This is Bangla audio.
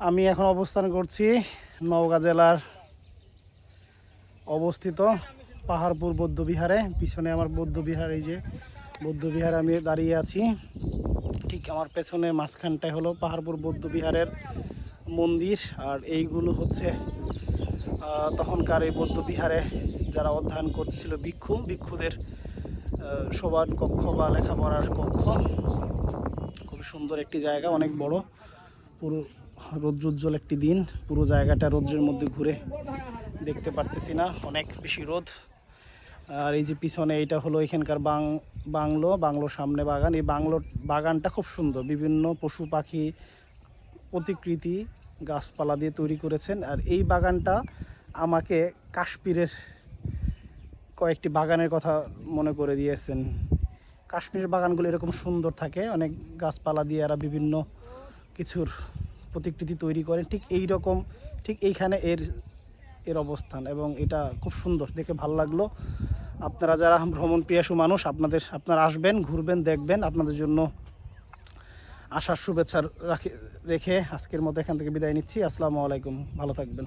আমি এখন অবস্থান করছি নওগাঁ জেলার অবস্থিত পাহাড়পুর বৌদ্ধবিহারে। পিছনে আমার বৌদ্ধবিহার এই যে বৌদ্ধবিহারে আমি দাঁড়িয়ে আছি। ঠিক আমার পেছনে মাঝখানটায় হলো পাহাড়পুর বৌদ্ধবিহারের মন্দির। আর এইগুলো হচ্ছে তখনকার এই বৌদ্ধবিহারে যারা অধ্যয়ন করছিল ভিক্ষু। ভিক্ষুদের আহ, কক্ষ বা লেখাপড়ার কক্ষ। খুব সুন্দর একটি জায়গা অনেক বড়। পুরো রৌদ্রোজ্জ্বল একটি দিন। পুরো জায়গাটা রৌদ্রের মধ্যে ঘুরে দেখতে পারতেছি না। অনেক বেশি রোদ। আর এই যে পিছনে এইটা হলো এখানকার বাং, বাংলো, বাংলোর সামনে বাগান। এই বাংলো বাগানটা খুব সুন্দর। বিভিন্ন পশু পাখি, প্রতিকৃতি গাছপালা দিয়ে তৈরি করেছেন। আর এই বাগানটা আমাকে কাশ্মীরের কয়েকটি বাগানের কথা মনে করে দিয়েছেন। কাশ্মীরের বাগানগুলো এরকম সুন্দর থাকে। অনেক গাছপালা দিয়ে এরা বিভিন্ন কিছুর প্রতিকৃতি তৈরি করেন ঠিক এই রকম ঠিক এইখানে এর এর অবস্থান এবং এটা খুব সুন্দর, দেখে ভালো লাগল। আপনারা যারা ভ্রমণ পিয়াসু মানুষ, আপনাদের, আপনারা আসবেন, ঘুরবেন, দেখবেন, আপনাদের জন্য আসার শুভেচ্ছা রাখে, রেখে আজকের মতো এখান থেকে বিদায় নিচ্ছি। আসসালামু আলাইকুম, ভালো থাকবেন।